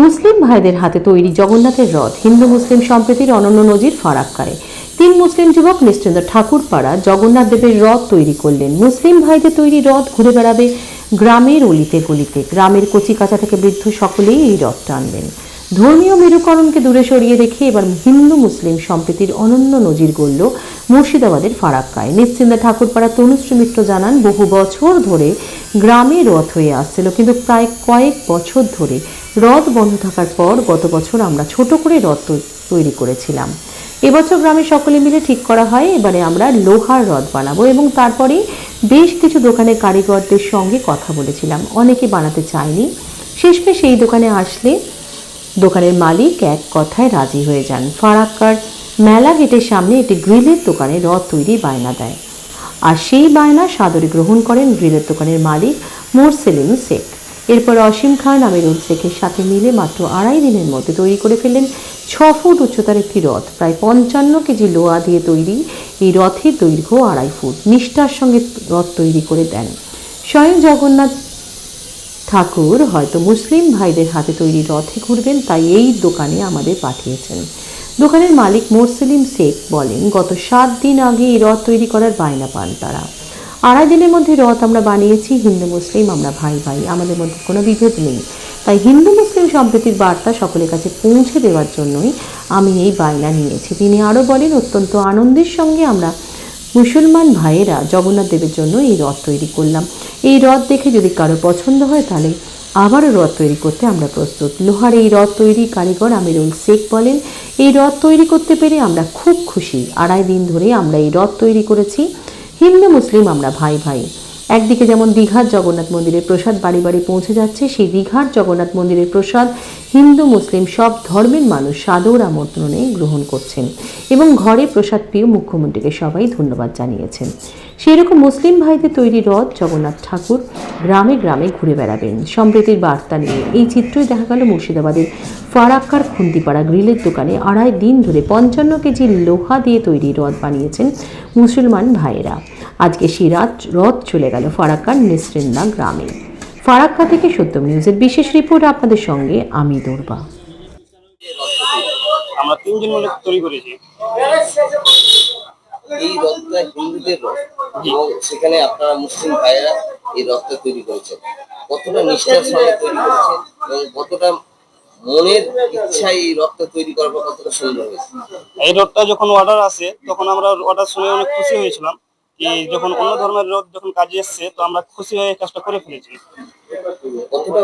মুসলিম ভাইদের হাতে তৈরি জগন্নাথের রথ হিন্দু মুসলিম সম্প্রীতির অনন্য নজির ফারাক করে তিন মুসলিম যুবক নিশ্চিন্ত ঠাকুরপাড়া জগন্নাথ দেবের রথ তৈরি করলেন। মুসলিম ভাইদের তৈরি রথ ঘুরে বেড়াবে গ্রামের অলিতে গলিতে। গ্রামের কচি কাঁচা থেকে বৃদ্ধ সকলেই এই রথটা টানবেন। ধর্মীয় মেরুকরণকে দূরে সরিয়ে রেখে এবার হিন্দু মুসলিম সম্প্রীতির অনন্য নজির গড়ল মুর্শিদাবাদের ফারাক্কায়। নিশ্চিন্দা ঠাকুরপাড়া তনুশ্রী মিত্র জানান, বহু বছর ধরে গ্রামে রথ হয়ে আসছিল, কিন্তু প্রায় কয়েক বছর ধরে রথ বন্ধ থাকার পর গত বছর আমরা ছোট করে রথ তৈরি করেছিলাম। এবছর গ্রামে সকলে মিলে ঠিক করা হয়, এবারে আমরা লোহার রথ বানাবো এবং তারপরে বেশ কিছু দোকানে কারিগরদের সঙ্গে কথা বলেছিলাম। অনেকে বানাতে চায়নি। শেষমেশ এই দোকানে আসলে দোকানের মালিক এক কথায় রাজি হয়ে যান। ফারাক্কার মেলা গেটের সামনে একটি গ্রিলের দোকানে রথ তৈরি বায়না দেয়। আর সেই বায়না সাদরে গ্রহণ করেন গ্রিলের দোকানের মালিক মোরসেলিম শেখ। এরপর অসীম খান আমিরুল শেখের সাথে মিলে মাত্র আড়াই দিনের মধ্যে তৈরি করে ফেললেন ছ ফুট উচ্চতার একটি রথ। প্রায় পঞ্চান্ন কেজি লোহা দিয়ে তৈরি এই রথের দৈর্ঘ্য আড়াই ফুট। নিষ্ঠার সঙ্গে রথ তৈরি করে দেন। স্বয়ং জগন্নাথ ঠাকুর হয়তো মুসলিম ভাইদের হাতে তৈরি রথে ঘুরবেন, তাই এই দোকানে আমাদের পাঠিয়েছেন। দোকানের মালিক মোরসেলিম শেখ বলেন, গত সাত দিন আগে এই রথ তৈরি করার বায়না পান তারা। আড়াই দিনের মধ্যে রথ আমরা বানিয়েছি, হিন্দু মুসলিম, আমরা ভাই ভাই, আমাদের মধ্যে কোনো বিভেদ নেই। তাই হিন্দু মুসলিম সম্প্রীতির বার্তা সকলের কাছে পৌঁছে দেওয়ার জন্যই আমি এই বায়না নিয়েছি। তিনি আরও বলেন, অত্যন্ত আনন্দের সঙ্গে আমরা মুসলমান ভাইয়েরা জগন্নাথ দেবের জন্য এই রথ তৈরি করলাম। এই রথ দেখে যদি কারও পছন্দ হয় তাহলে আবারও রথ তৈরি করতে আমরা প্রস্তুত। লোহার এই রথ তৈরি কারিগর আমিরুল শেখ বলেন, এই রথ তৈরি করতে পেরে আমরা খুব খুশি। আড়াই দিন ধরে আমরা এই রথ তৈরি করেছি। হিন্দু, মুসলিম আমরা ভাই ভাই। একদিকে যেমন দীঘার জগন্নাথ মন্দিরের প্রসাদ বাড়ি বাড়ি পৌঁছে যাচ্ছে, সেই দীঘার জগন্নাথ মন্দিরের প্রসাদ হিন্দু, মুসলিম সব ধর্মের মানুষ সাদর আমন্ত্রণে গ্রহণ করছেন এবং ঘরে প্রসাদ পেয়ে মুখ্যমন্ত্রীকে সবাই ধন্যবাদ জানিয়েছেন। সেই রকম মুসলিম ভাইদের তৈরি রথ জগন্নাথ ঠাকুর গ্রামে গ্রামে ঘুরে বেড়াবেন। সম্প্রীতির বার্তা নিয়ে এই চিত্রই দেখা গেল মুর্শিদাবাদের ফারাক্কার খুন্দিপাড়া গ্রিলের দোকানে আড়াই দিন ধরে পঞ্চান্ন কেজি লোহা দিয়ে তৈরি রথ বানিয়েছেন মুসলমান ভাইয়েরা। আজকে সেই রাত রথ চলে গেল ফারাক্কার নিসরিন্দা গ্রামে। ফারাক্কা থেকে সত্যম নিউজের বিশেষ রিপোর্ট আপনাদের সঙ্গে আমি দৌড়বা। আমরা তিনজন মিলে তৈরি করেছি। এই রথটা হিন্দুদের রথ এবং সেখানে আপনারা মুসলিম ভাইয়েরা এই রথটা তৈরি করেছেন। কতটা নিষ্ঠার সঙ্গে তৈরি করেছেন এবং কতটা মনের ইচ্ছায় এই রথটা তৈরি পর কতটা সুন্দর হয়েছে? এই রথটা যখন অর্ডার আসে তখন আমরা অর্ডার শুনে অনেক খুশি হয়েছিলাম কি যখন অন্য ধর্মের রথ যখন কাজে এসছে তো আমরা খুশি হয়ে কাজটা করে ফেলেছি। কতটা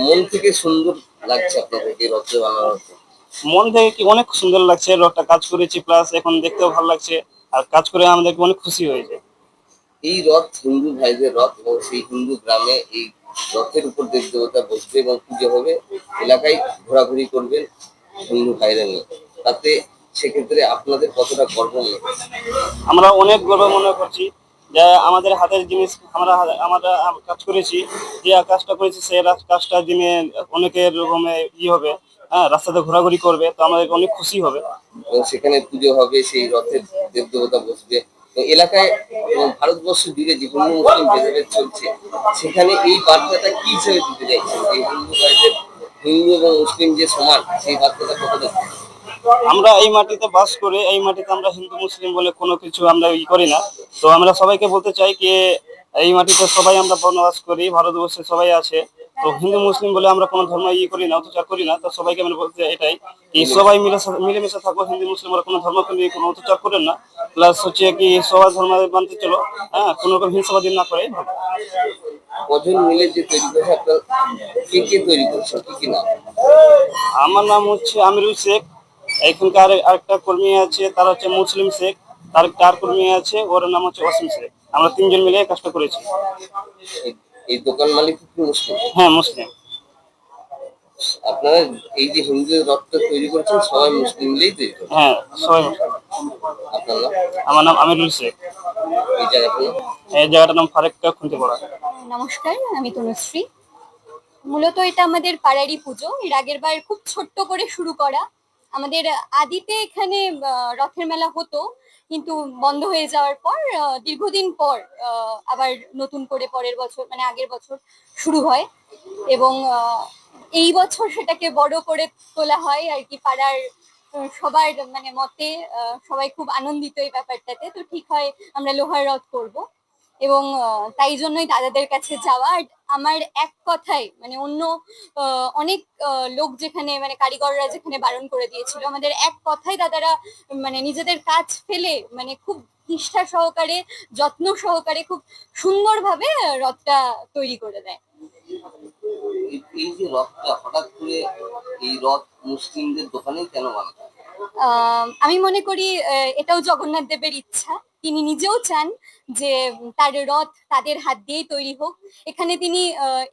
মন থেকে সুন্দর লাগছে আপনাদের এই রথটা বানানোর মন থেকে কি অনেক সুন্দর লাগছে রথটা কাজ করেছি প্লাস এখন দেখতেও ভালো লাগছে আর কাজ করে আমাদেরকে অনেক খুশি হয়েছে। এই রথ হিন্দু ভাইদের রথ এবং সেই হিন্দু গ্রামে এই রথের উপর দেব দেবতা বসবে এবং পুজো হবে এলাকায় ঘোরাঘুরি করবেন হিন্দু ভাইরা নিয়ে। তাতে সেক্ষেত্রে আপনাদের কতটা গর্ব মনে আমরা অনেক গর্ব মনে করছি যে আমাদের হাতের জিনিস আমরা আমরা কাজ করেছি যে কাজটা করেছি সেই কাজটা দিনে অনেকের রকমে ই হবে হ্যাঁ রাস্তাতে ঘোরাঘুরি করবে তো আমাদের অনেক খুশি হবে। এবং সেখানে পুজো হবে সেই রথের দেব দেবতা বসবে এলাকায় এবং ভারতবর্ষ জুড়ে যে হিন্দু মুসলিম ভেদাভেদ চলছে, সেখানে এই বার্তাটা কি হিসেবে দিতে চাইছে যে হিন্দু হিন্দু এবং মুসলিম যে সমান, সেই বার্তাটা কতটা? আমরা এই মাটিতে বাস করে, এই মাটিতে আমরা হিন্দু, মুসলিম বলে কোনো কিছু আমরা ই করি না। তো আমরা সবাইকে বলতে চাই কি, এই মাটিতে সবাই আমরা বনবাস করি, ভারতবর্ষে সবাই আছে তো হিন্দু মুসলিম বলে আমরা কোনো ধর্ম ইয়ে করি না অত্যাচার করি না তো সবাইকে আমরা বলতে চাই এটাই কি সবাই মিলে মিলেমিশে থাকব হিন্দু মুসলিম ওরা কোনো ধর্মকে নিয়ে কোনো অত্যাচার করেন না প্লাস হচ্ছে কি সবাই ধর্ম মানতে চলো হ্যাঁ কোনো রকম হিংসাবাদী না করে কজন মিলে যে তৈরি করেছে কে কে তৈরি করছেন কি কি নাম আমার নাম হচ্ছে আমিরুল শেখ এখানকার আরেকটা কর্মী আছে তার হচ্ছে মুসলিম শেখ তার চার কর্মী আছে ওর নাম হচ্ছে অসীম শেখ আমরা তিনজন মিলে কাজটা করেছি। এই- দোকান মালিক কি মুসলিম? হ্যাঁ মুসলিম। আপনারা এই যে হিন্দু রথটা তৈরি করেছেন সবাই মুসলিম মিলেই তৈরি হ্যাঁ সবাই আপনার নাম? আমার নাম আমিরুল শেখ। এই জায়গাটার নাম? এই জায়গাটার নাম ফারেক্কা খুনতে পড়া নমস্কার আমি তনুশ্রী। মূলত এটা আমাদের পাড়ারই পুজো। এর আগের বার খুব ছোট্ট করে শুরু করা। আমাদের আদিতে এখানে রথের মেলা হতো। কিন্তু বন্ধ হয়ে যাওয়ার পর দীর্ঘদিন পর আবার নতুন করে পরের বছর মানে আগের বছর শুরু হয়। এবং এই বছর সেটাকে বড় করে তোলা হয় আর কি পাড়ার সবার মানে মতে সবাই খুব আনন্দিত এই ব্যাপারটাতে। তো ঠিক হয়, আমরা লোহার রথ করব। এবং তাই জন্যই দাদাদের কাছে যাওয়া। আমার এক কথায় মানে অন্য অনেক লোক যেখানে মানে কারিগররা যেখানে বারণ করে দিয়েছিল আমাদের এক কথায় দাদারা মানে নিজেদের কাজ ফেলে মানে খুব নিষ্ঠা সহকারে যত্ন সহকারে খুব সুন্দরভাবে রথটা তৈরি করে দেয়। এই- যে রথটা হঠাৎ করে এই রথ মুসলিমদের দোকানে কেন বানানো আহ, আমি মনে করি এটাও জগন্নাথ দেবের ইচ্ছা। তিনি নিজেও চান যে তার রথ তাদের হাত দিয়েই তৈরি হোক। এখানে তিনি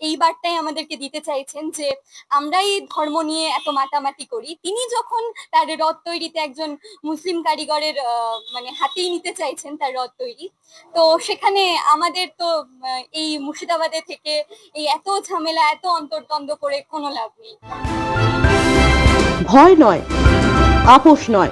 এই বার্তাই আমাদেরকে দিতে চাইছেন যে আমরাই ধর্ম নিয়ে এত মাতামাতি করি। তিনি যখন তার রথ তৈরিতে একজন মুসলিম কারিগরের মানে হাতেই নিতে চাইছেন তার রথ তৈরি, তো সেখানে আমাদের তো এই মুর্শিদাবাদে থেকে এই এত ঝামেলা, এত অন্তর্দ্বন্দ্ব করে কোনো লাভ নেই। ভয় নয়, আপোষ নয়।